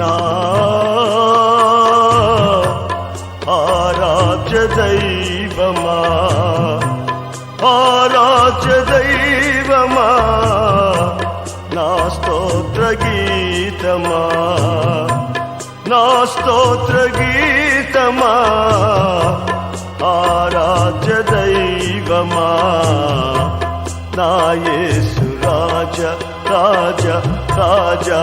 నా ఆరాధ్య దైవమా ఆరాధ్య దైవమా నా స్తోత్ర గీతమా నా స్తోత్ర గీతమా ఆరాధ్య దైవమా నా యేసు రాజ రాజ రాజా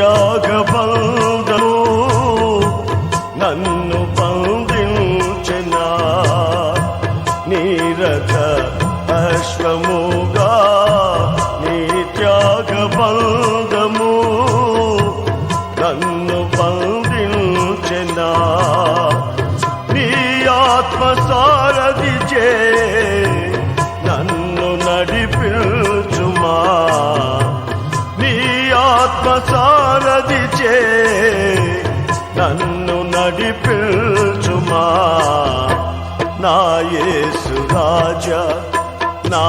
త్యాగ బంధము నన్ను బంధించిన నీరద అశ్వముగా నీ త్యాగ బంధము నన్ను బంధించిన నీ ఆత్మ సారథి చే నన్ను నడిపించుమా. నీ ఆత్మ నన్ను నడిపించుమా. నా యేసు రాజా నా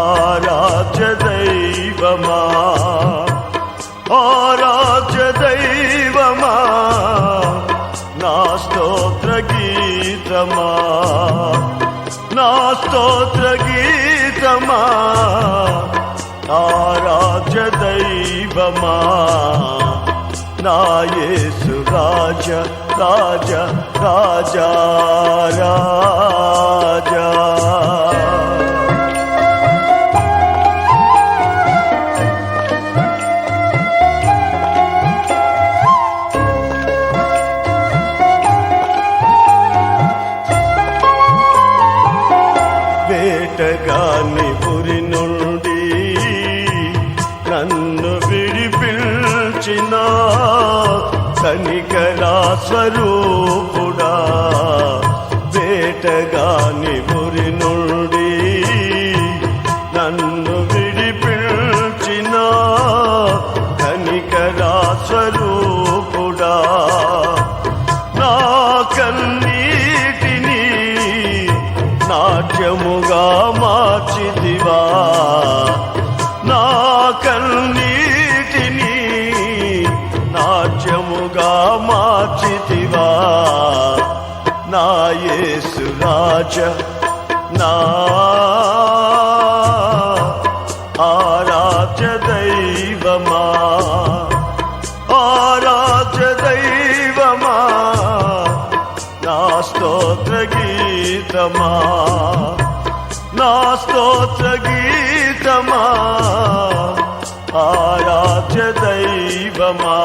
ఆరాధ్య దైవమా ఆరాధ్య దైవమా నా స్తోత్ర గీతమా నా స్తోత్ర గీతమా దైవమా? నాయేసు రాజ రాజ రాజా రాజా. వేటగాని పురి నుండి విడిపించిన కనికరా స్వరూపుడా వేటగాని పురి నుండి నన్ను విడిపించిన కనికరా స్వరూపుడా. నా కన్నీటిని నాట్యముగా మార్చిదివా నా కన్నీ నా యేసు రాజ నా ఆరాధ్య దైవమా ఆరాధ్య దైవమా నా స్తోత్ర గీతమా నా స్తోత్ర గీతమా ఆరాధ్య దైవమా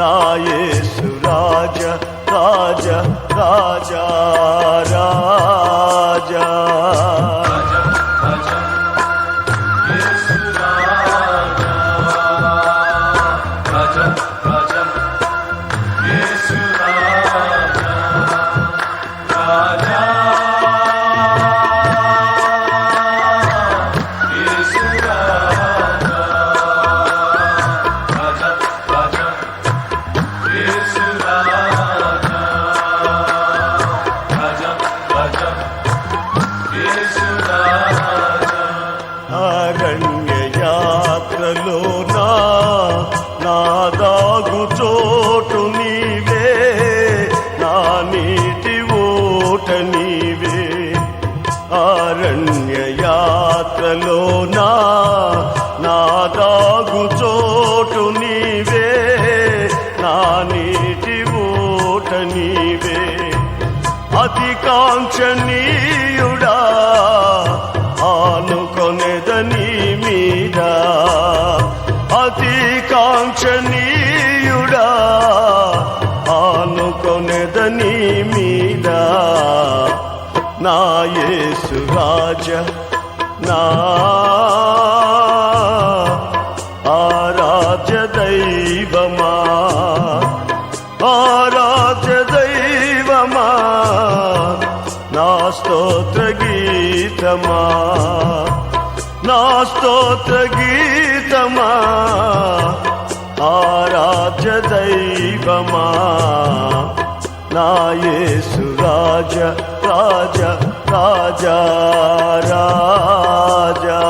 నా యేసు రాజ రాజ దాగు చోటు నీవే. నా నీటి ఓట నీవే. అతి కాంక్షణీయుడా ఆనుకొనెదని మీద. అతి కా కాంక్షణీయుడా ఆనుకొనెదని మీద. నా యేసు రాజ నా ఆరాధ్య దైవమా నా స్తోత్ర గీతమా నా స్తోత్ర గీతమా ఆరాధ్య దైవమా నా యేసు రాజ రాజ రాజా రాజా